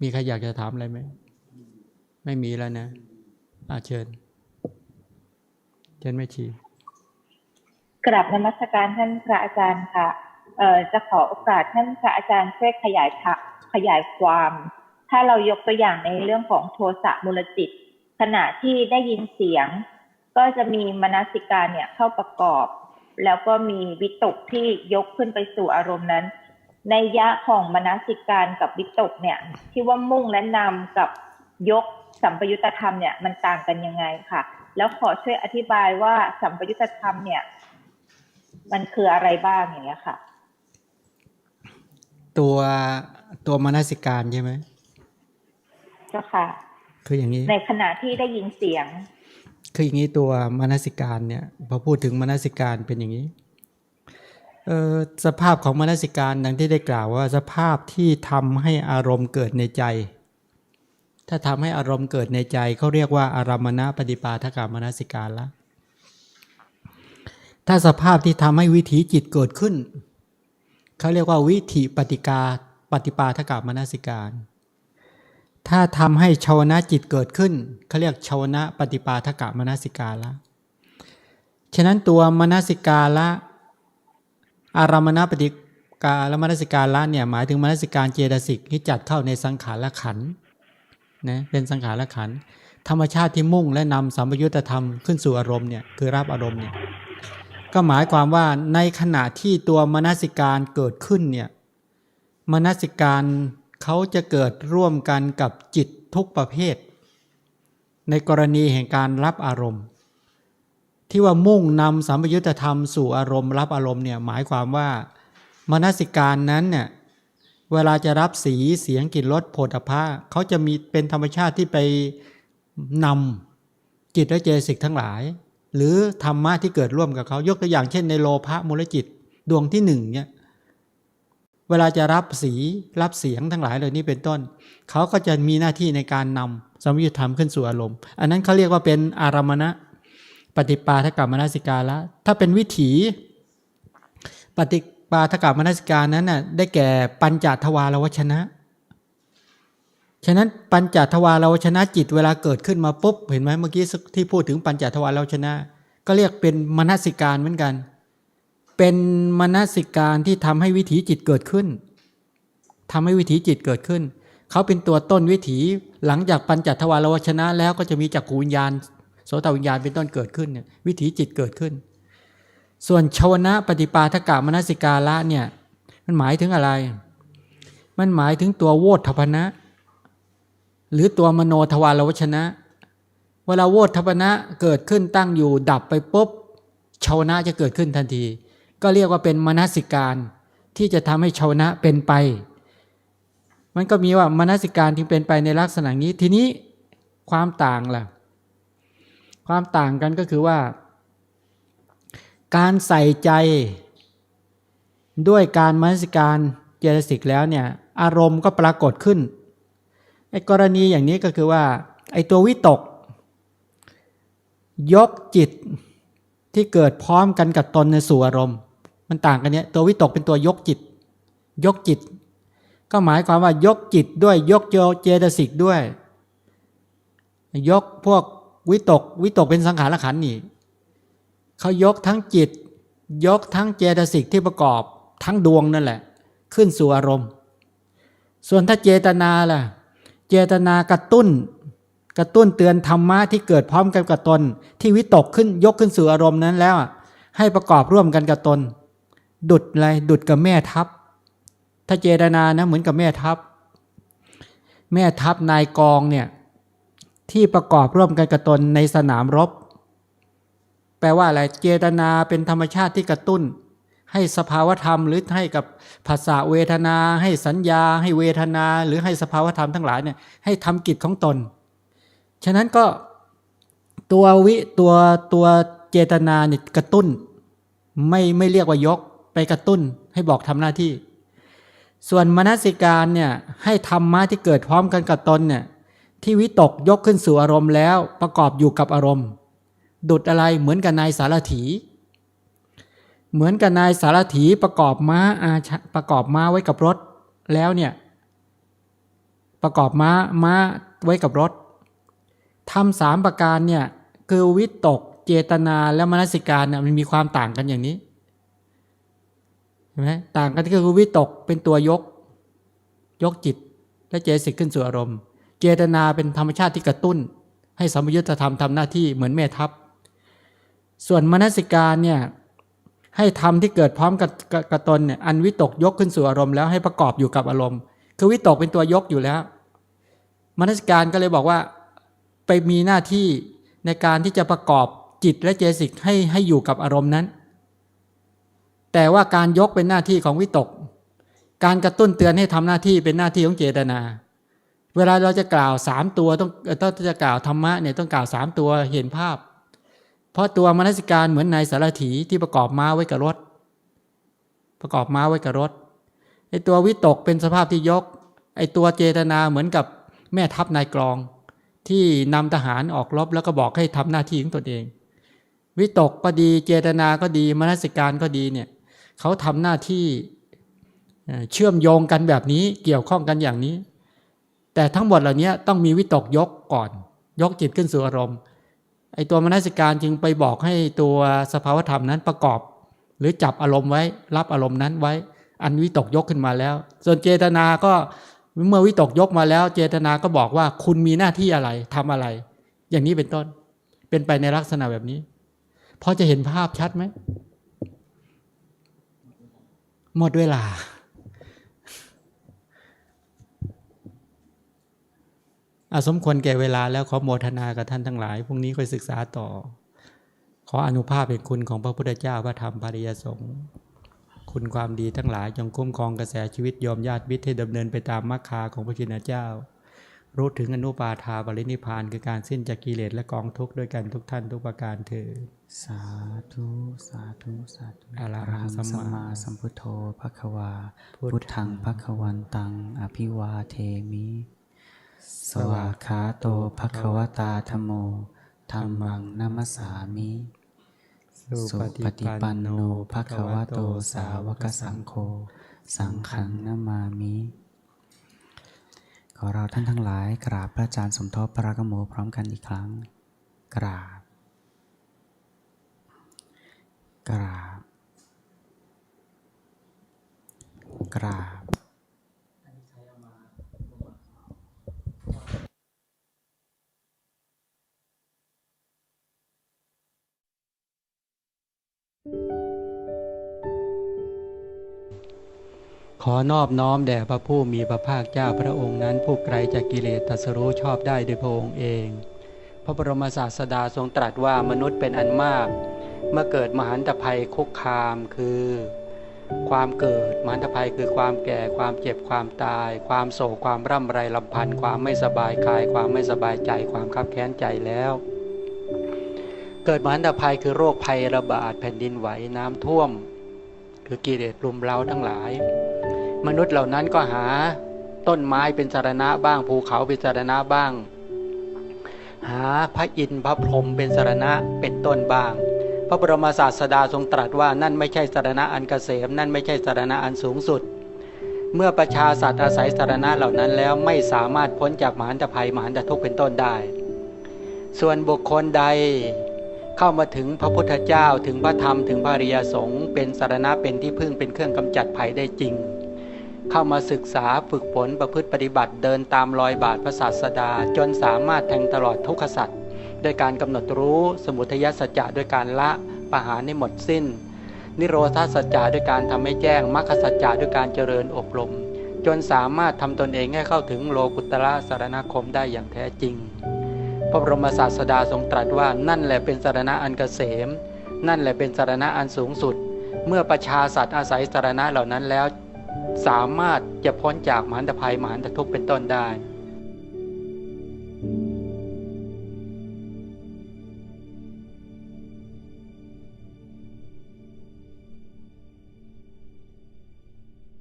มีใครอยากจะถามอะไรไหม ไม่มีแล้วนะอาเชิญ เชิญแม่ชีกราบนมัสการท่านพระอาจารย์ค่ะ เอ่อจะขอโอกาสท่านพระอาจารย์ช่วยขยายขยายความ ถ้าเรายกตัวอย่างในเรื่องของโทสะมูลจิต ขณะที่ได้ยินเสียง ก็จะมีมนสิการเนี่ยเข้าประกอบ แล้วก็มีวิตกที่ยกขึ้นไปสู่อารมณ์นั้น ในยะของมนสิการกับวิตกเนี่ย ที่ว่ามุ่งและนำกับยกสัมปยุตธรรมเนี่ยมันต่างกันยังไงค่ะ แล้วขอช่วยอธิบายว่าสัมปยุตธรรมเนี่ย มันคืออะไรบ้างอย่างเงี้ยค่ะ ตัวตัวมนสิการใช่ไหมเจ้าค่ะ คืออย่างนี้ ในขณะที่ได้ยินเสียง คืออย่างนี้ตัวมนสิการเนี่ยพอพูดถึงมนสิการเป็นอย่างนี้เออ สภาพของมนสิการดังที่ได้กล่าวว่าสภาพที่ทำให้อารมณ์เกิดในใจ ถ้าทำให้อารมณ์เกิดในใจเขาเรียกว่าอารมณปฏิปาทกามนสิการละถ้าสภาพที่ทำให้วิถีจิตเกิดขึ้นเขาเรียกว่าวิถีปฏิกาปฏิปาทกามนสิการ ถ้าทำให้ชาวนะจิตเกิดขึ้นเขาเรียกชาวนะปฏิปาทกะมนสิกาละฉะนั้นตัวมนสิกาละ อารามณปฏิกาและมนสิการละเนี่ยหมายถึงมนสิการเจตสิกที่จัดเข้าในสังขารละขันนะเป็นสังขารละขันธรรมชาติที่มุ่งและนำสัมปยุตธรรมขึ้นสู่อารมณ์เนี่ยคือรับอารมณ์เนี่ยก็หมายความว่าในขณะที่ตัวมนสิการเกิดขึ้นเนี่ยมนสิการเขาจะเกิดร่วมกันกับจิตทุกประเภท ในกรณีแห่งการรับอารมณ์ ที่ว่ามุ่งนำสัมปยุตธรรมสู่อารมณ์รับอารมณ์เนี่ยหมายความว่ามนสิการนั้นเนี่ยเวลาจะรับสีเสียงกลิ่นรสโผฏฐัพพะเขาจะมีเป็นธรรมชาติที่ไปนำจิตและเจสิกทั้งหลาย หรือธรรมะที่เกิดร่วมกับเขายกตัวอย่างเช่น ในโลภะมูลจิตดวงที่หนึ่งเนี่ยเวลาจะรับสีรับเสียงทั้งหลายเหล่านี้เป็นต้น เขาก็จะมีหน้าที่ในการนำสมยุทธธรรมขึ้นสู่อารมณ์ อันนั้นเขาเรียกว่าเป็นอารมณะ ปฏิปาทกรรมนสิกาละ ถ้าเป็นวิถี ปฏิปาทกรรมนสิการนั้นน่ะได้แก่ปัญจทวารวชนะ ฉะนั้นปัญจทวารวชนะจิตเวลาเกิดขึ้นมาปุ๊บเห็นไหมเมื่อกี้ที่พูดถึงปัญจทวารวชนะ ก็เรียกเป็นมนสิการเหมือนกัน เป็นมนสิการที่ทำให้วิถีจิตเกิดขึ้นทำให้วิถีจิตเกิดขึ้น เขาเป็นตัวต้นวิถีหลังจากปัญจทวารวชนะแล้วก็จะมีจักขูวิญญาณ โสตวิญญาณเป็นต้นเกิดขึ้นเนี่ยวิถีจิตเกิดขึ้น ส่วนชวนะปฏิปาทกะมนสิกาละเนี่ยมันหมายถึงอะไร มันหมายถึงตัวโวทพนะ หรือตัวมโนทวารวชนะ เวลาโวทพนะเกิดขึ้นตั้งอยู่ดับไปปุ๊บชาวนะจะเกิดขึ้นทันที ก็เรียกว่าเป็นมนสิการที่จะทำให้ชาวนะเป็นไป มันก็มีว่ามนสิการที่เป็นไปในลักษณะนี้ ทีนี้ความต่างล่ะ ความต่างกันก็คือว่า การใส่ใจด้วยการมนสิการเจตสิกแล้วเนี่ยอารมณ์ก็ปรากฏขึ้นไอ้กรณีอย่างนี้ก็คือว่าไอ้ตัววิตก ยกจิตที่เกิดพร้อมกันกับตนในสู่อารมณ์ มันต่างกันเนี้ยตัววิตกเป็นตัวยกจิต ยกจิต ก็หมายความว่ายกจิตด้วยยกโยเจตสิกด้วย ยกพวก วิตกวิตกเป็นสังขารขันนี่เขายกทั้งจิต ยกทั้งเจตสิกที่ประกอบทั้งดวงนั่นแหละ ขึ้นสู่อารมณ์ ส่วนถ้าเจตนาล่ะ เจตนากระตุ้น กระตุ้นเตือนธรรมะที่เกิดพร้อมกันกับตน ที่วิตกขึ้นยกขึ้นสู่อารมณ์นั้นแล้ว ให้ประกอบร่วมกันกับตน ดุดอะไรดุดกับแม่ทัพ ถ้าเจตนานะเหมือนกับแม่ทัพ แม่ทัพนายกองเนี่ย ที่ประกอบร่วมกันกับตนในสนามรบ แปลว่าอะไรเจตนาเป็นธรรมชาติที่กระตุ้น ให้สภาวธรรมหรือให้กับภาษาเวทนา ให้สัญญา ให้เวทนา หรือให้สภาวธรรมทั้งหลายเนี่ยให้ทำกิจของตน ฉะนั้นก็ตัววิตัวตัวเจตนาเนี่ยกระตุ้น ไม่ไม่เรียกว่ายกไปกระตุ้นให้บอกทำหน้าที่ ส่วนมนสิการเนี่ยให้ธรรมะที่เกิดพร้อมกันกับตนเนี่ย ที่วิตกยกขึ้นสู่อารมณ์แล้วประกอบอยู่กับอารมณ์ ดุดอะไรเหมือนกับนายสารถี เหมือนกับนายสารถีประกอบม้าอาประกอบม้าไว้กับรถแล้วเนี่ยประกอบม้าม้าไว้กับรถทำสามประการเนี่ยคือวิตกเจตนาและมนสิการเนี่ยมันมีความต่างกันอย่างนี้เห็นไหมต่างกันก็คือวิตกเป็นตัวยก ยกจิต และเจสิกขึ้นสู่อารมณ์ เจตนาเป็นธรรมชาติที่กระตุ้น ให้สมยุทธธรรมทำหน้าที่เหมือนแม่ทัพ ส่วนมนสิการเนี่ยให้ทำที่เกิดพร้อมกับกับกับตนเนี่ยอันวิตกยกขึ้นสู่อารมณ์แล้วให้ประกอบอยู่กับอารมณ์ คือวิตกเป็นตัวยกอยู่แล้ว มนสิการก็เลยบอกว่าไปมีหน้าที่ในการที่จะประกอบจิตและเจสิกให้ให้อยู่กับอารมณ์นั้น แต่ว่าการยกเป็นหน้าที่ของวิตก การกระตุ้นเตือนให้ทำหน้าที่เป็นหน้าที่ของเจตนา เวลาเราจะกล่าวสามตัวต้องต้องจะกล่าวธรรมะเนี่ยต้องกล่าวสามตัวเห็นภาพ เพราะตัวมนสิการเหมือนนายสารถีที่ประกอบม้าไว้กับรถ ประกอบม้าไว้กับรถไอตัววิตกเป็นสภาพที่ยก ไอตัวเจตนาเหมือนกับแม่ทัพนายกรอง ที่นำทหารออกรบแล้วก็บอกให้ทำหน้าที่ของตนเอง วิตกก็ดีเจตนาก็ดีมนสิการก็ดีเนี่ยเขาทำหน้าที่เชื่อมโยงกันแบบนี้เกี่ยวข้องกันอย่างนี้ แต่ทั้งหมดเหล่านี้ต้องมีวิตกยกก่อน ยกจิตขึ้นสู่อารมณ์ไอตัวมนสิการจึงไปบอกให้ตัวสภาวธรรมนั้นประกอบ หรือจับอารมณ์ไว้ รับอารมณ์นั้นไว้ อันวิตกยกขึ้นมาแล้ว ส่วนเจตนาก็เมื่อวิตกยกมาแล้ว เจตนาก็บอกว่าคุณมีหน้าที่อะไรทำอะไร อย่างนี้เป็นต้น เป็นไปในลักษณะแบบนี้พอจะเห็นภาพชัดไหมหมดเวลา อาสมควรแก่เวลาแล้วขอโมทนากับท่านทั้งหลายพรุ่งนี้ค่อยศึกษาต่อ ขออนุภาพเป็นคุณของพระพุทธเจ้าพระธรรมภริยสงฆ์คุณความดีทั้งหลายจงคุ้มครองกระแสชีวิตยอมญาติมิตรให้ดำเนินไปตามมรรคาของพระชินเจ้า รู้ถึงอนุปาทาบรินิพพานคือการสิ้นจากกิเลสและกองทุกข์ด้วยกันทุกท่านทุกประการเถิดสาธุสาธุสาธุอะระหังสัมมามาสัมพุทโธภควาพุทธังพุทธังภควันตัง อภิวาเทมิ สวากขาโตภควตาธโมธรรมังนัมสสามิ สุปฏิปันโนภควโตสาวกสังโฆ สังฆังนามามิ ขอเราท่านทั้งหลาย กราบพระอาจารย์สมทบพระกโมพร้อมกันอีกครั้ง กราบ กราบ กราบ ขอนอบน้อมแด่พระผู้มีพระภาคเจ้าพระองค์นั้น ผู้ไกลจากกิเลสตัสรู้ชอบได้ด้วยพระองค์เอง พระบรมศาสดาทรงตรัสว่ามนุษย์เป็นอันมาก เมื่อเกิดมหันตภัยคุกคามคือ ความเกิดมหันตภัยคือความแก่ความเจ็บความตาย ความโศกความร่ำไรลำพันธ์ความไม่สบายกาย ความไม่สบายใจความคับแค้นใจแล้ว เกิดมหันตภัยคือโรคภัยระบาดแผ่นดินไหวน้ำท่วม คือกิเลสรุมเร้าทั้งหลาย มนุษย์เหล่านั้นก็หาต้นไม้เป็นสารณะบ้างภูเขาเป็นสารณะบ้าง หาพระอินทร์พระพรหมเป็นสารณะเป็นต้นบ้าง พระบรมศาสดาทรงตรัสว่านั่นไม่ใช่สารณะอันเกษม นั่นไม่ใช่สารณะอันสูงสุด เมื่อประชาสัตว์อาศัยสารณะเหล่านั้นแล้วไม่สามารถพ้นจากมหันตภัยมหันตทุกข์เป็นต้นได้ ส่วนบุคคลใดเข้ามาถึงพระพุทธเจ้าถึงพระธรรมถึงพระริยสงฆ์เป็นสารณะเป็นที่พึ่งเป็นเครื่องกำจัดภัยได้จริง เข้ามาศึกษาฝึกฝนประพฤติปฏิบัติเดินตามรอยบาทพระศาสดา จนสามารถแทงตลอดทุกขสัตว์ด้วยการกำหนดรู้สมุทัยสัจจะด้วยการละปหารให้หมดสิ้น นิโรธาสัจจะด้วยการทำให้แจ้งมรรคสัจจะด้วยการเจริญอบรม จนสามารถทำตนเองให้เข้าถึงโลกุตระสารณคมได้อย่างแท้จริง พระบรมศาสดาทรงตรัสว่านั่นแหละเป็นสารณะอันเกษม นั่นแหละเป็นสารณะอันสูงสุด เมื่อประชาสัตว์อาศัยสารณะเหล่านั้นแล้ว สามารถจะพ้นจากมหันตภัยมหันตทุกข์เป็นต้นได้